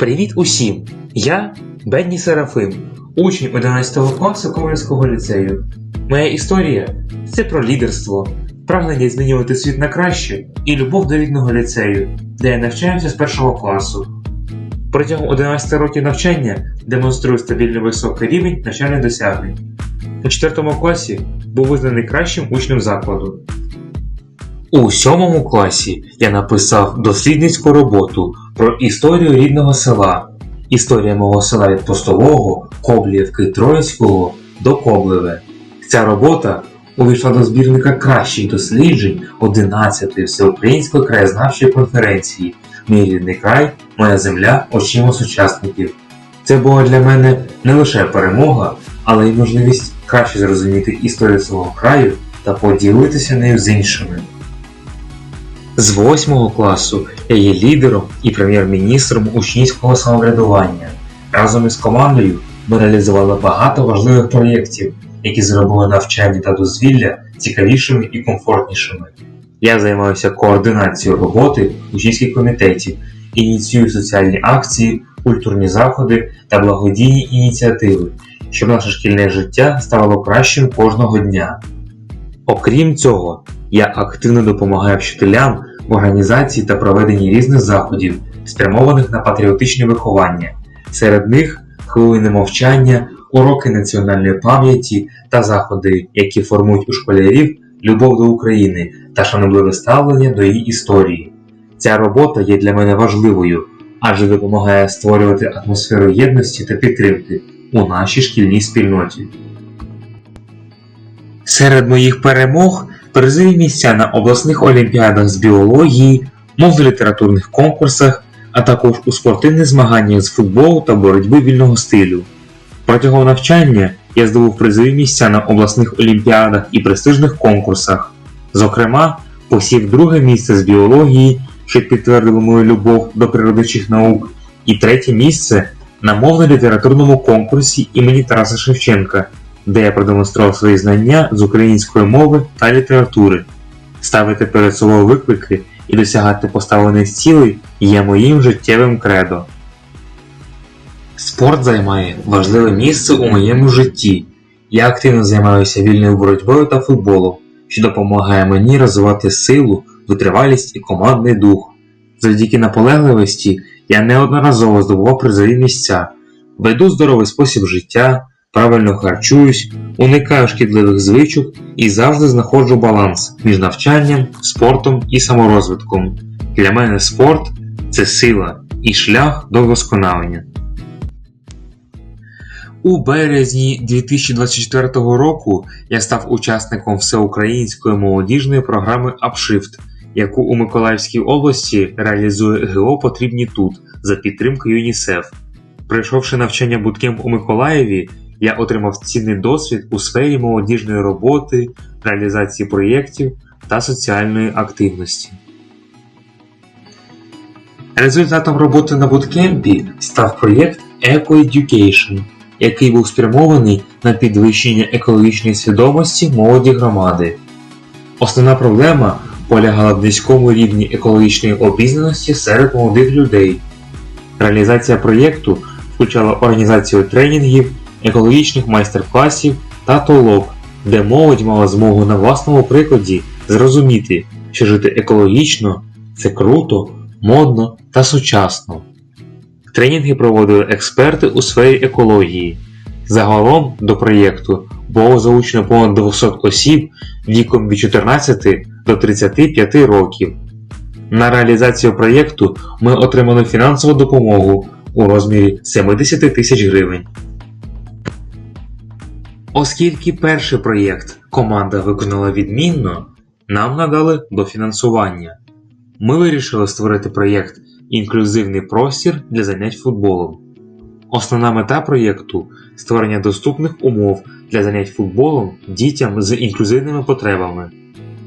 Привіт усім! Я Бенні Серафим, учень 11 класу Ковальського ліцею. Моя історія це про лідерство, прагнення змінювати світ на краще і любов до рідного ліцею, де я навчаюся з першого класу. Протягом 11 років навчання демонструю стабільний високий рівень навчальних досягнень. У 4 класі був визнаний кращим учнем закладу. У 7 класі я написав дослідницьку роботу про історію рідного села. Історія мого села від Постового, Кобліївки Троїцького до Коблеве. Ця робота увійшла до збірника кращих досліджень 11-ї всеукраїнської краєзнавчої конференції Мій рідний край, моя земля, очима сучасників. Це була для мене не лише перемога, але й можливість краще зрозуміти історію свого краю та поділитися нею з іншими. З 8 класу я є лідером і прем'єр-міністром учнівського самоврядування. Разом із командою ми реалізували багато важливих проєктів, які зробили навчання та дозвілля цікавішими і комфортнішими. Я займаюся координацією роботи учнівських комітетів, ініціюю соціальні акції, культурні заходи та благодійні ініціативи, щоб наше шкільне життя ставало кращим кожного дня. Окрім цього, я активно допомагаю вчителям організації та проведенні різних заходів, спрямованих на патріотичне виховання. Серед них хвилини мовчання, уроки національної пам'яті та заходи, які формують у школярів любов до України та шанобливе ставлення до її історії. Ця робота є для мене важливою, адже допомагає створювати атмосферу єдності та підтримки у нашій шкільній спільноті. Серед моїх перемог призові місця на обласних олімпіадах з біології, мовно-літературних конкурсах, а також у спортивних змаганнях з футболу та боротьби вільного стилю. Протягом навчання я здобув призові місця на обласних олімпіадах і престижних конкурсах. Зокрема, посів друге місце з біології, що підтвердило мою любов до природничих наук, і третє місце на мовно-літературному конкурсі імені Тараса Шевченка, де я продемонстрував свої знання з української мови та літератури. Ставити перед собою виклики і досягати поставлених цілей є моїм життєвим кредо. Спорт займає важливе місце у моєму житті. Я активно займаюся вільною боротьбою та футболом, що допомагає мені розвивати силу, витривалість і командний дух. Завдяки наполегливості я неодноразово здобував призові місця, веду здоровий спосіб життя, правильно харчуюсь, уникаю шкідливих звичок і завжди знаходжу баланс між навчанням, спортом і саморозвитком. Для мене спорт це сила і шлях до вдосконалення. У березні 2024 року я став учасником всеукраїнської молодіжної програми Upshift, яку у Миколаївській області реалізує ГО Потрібні тут за підтримки ЮНІСЕФ. Пройшовши навчання буткемп у Миколаєві, я отримав цінний досвід у сфері молодіжної роботи, реалізації проєктів та соціальної активності. Результатом роботи на буткемпі став проєкт Eco Education, який був спрямований на підвищення екологічної свідомості молоді громади. Основна проблема полягала в низькому рівні екологічної обізнаності серед молодих людей. Реалізація проєкту включала організацію тренінгів, екологічних майстер-класів та толок, де молодь мала змогу на власному прикладі зрозуміти, що жити екологічно це круто, модно та сучасно. Тренінги проводили експерти у сфері екології. Загалом до проєкту було залучено понад 200 осіб віком від 14 до 35 років. На реалізацію проєкту ми отримали фінансову допомогу у розмірі 70 тисяч гривень. Оскільки перший проєкт команда виконала відмінно, нам надали дофінансування. Ми вирішили створити проєкт Інклюзивний простір для занять футболом. Основна мета проєкту створення доступних умов для занять футболом дітям з інклюзивними потребами.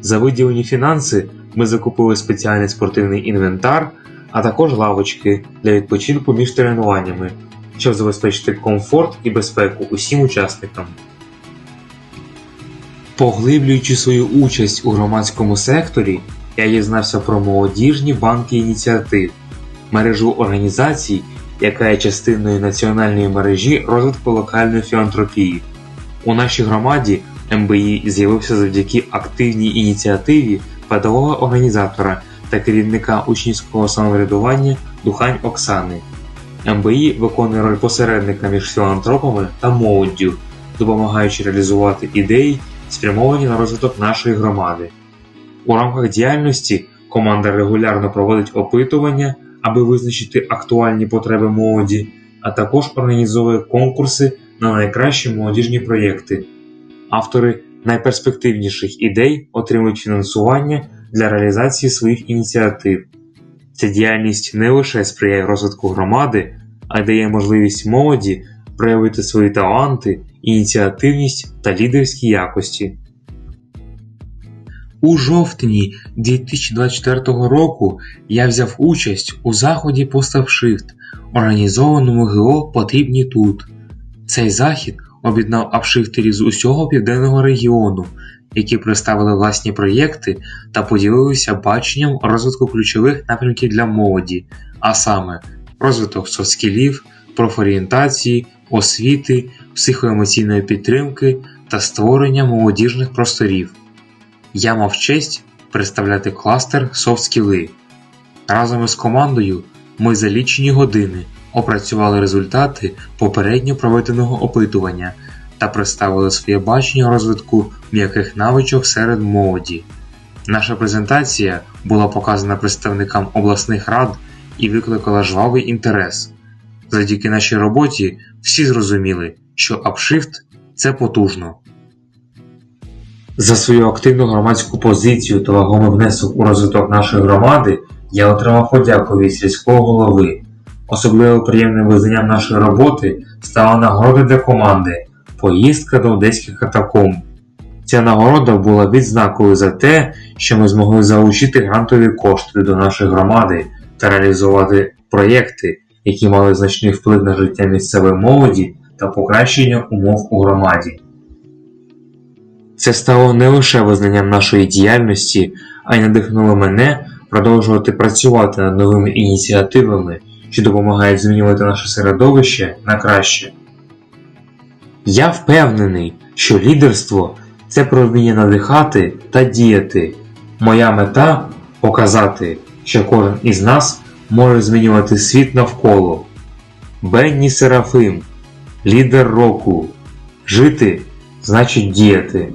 За виділені фінанси ми закупили спеціальний спортивний інвентар, а також лавочки для відпочинку між тренуваннями, щоб забезпечити комфорт і безпеку усім учасникам. Поглиблюючи свою участь у громадському секторі, я дізнався про молодіжні банки ініціатив, мережу організацій, яка є частиною національної мережі розвитку локальної філантропії. У нашій громаді МБІ з'явився завдяки активній ініціативі педагога-організатора та керівника учнівського самоврядування Духань Оксани. МБІ виконує роль посередника між філантропами та молоддю, допомагаючи реалізувати ідеї, спрямовані на розвиток нашої громади. У рамках діяльності команда регулярно проводить опитування, аби визначити актуальні потреби молоді, а також організовує конкурси на найкращі молодіжні проєкти. Автори найперспективніших ідей отримують фінансування для реалізації своїх ініціатив. Ця діяльність не лише сприяє розвитку громади, а й дає можливість молоді проявити свої таланти, ініціативність та лідерські якості. У жовтні 2024 року я взяв участь у заході PostupShift, організованому ГО Потрібні тут. Цей захід об'єднав апшифтерів з усього південного регіону, які представили власні проєкти та поділилися баченням розвитку ключових напрямків для молоді, а саме розвиток софт-скілів, профорієнтації, освіти, психоемоційної підтримки та створення молодіжних просторів. Я мав честь представляти кластер софт-скіли. Разом із командою ми за лічені години опрацювали результати попередньо проведеного опитування та представили своє бачення розвитку м'яких навичок серед молоді. Наша презентація була показана представникам обласних рад і викликала жвавий інтерес. Завдяки нашій роботі всі зрозуміли, що апшифт це потужно. За свою активну громадську позицію та вагомий внесок у розвиток нашої громади я отримав подяку від сільського голови. Особливо приємним визнанням нашої роботи стала нагорода для команди Поїздка до одеських катакомб. Ця нагорода була відзнакою за те, що ми змогли залучити грантові кошти до нашої громади та реалізувати проєкти, які мали значний вплив на життя місцевої молоді та покращення умов у громаді. Це стало не лише визнанням нашої діяльності, а й надихнуло мене продовжувати працювати над новими ініціативами, що допомагають змінювати наше середовище на краще. Я впевнений, що лідерство це про вміння надихати та діяти. Моя мета показати, що кожен із нас може змінювати світ навколо. Бенні Серафим, лідер року. Жити значить діяти.